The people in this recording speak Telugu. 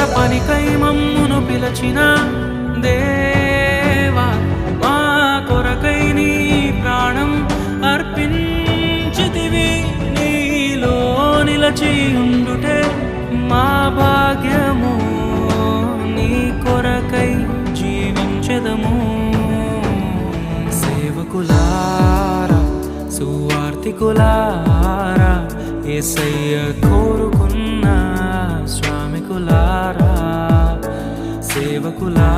ఉన్నత పనికై మమ్మును పిలచిన దేవా మా కొరకై నీ ప్రాణం అర్పించితివి. నీలో నిలచి ఉండుటే మా భాగ్యము నీ కొరకై జీవించదము. సేవకులారా సువార్తికులారా ఏసయ్య కోరుకున్న శ్రామికులారా సేవకులా.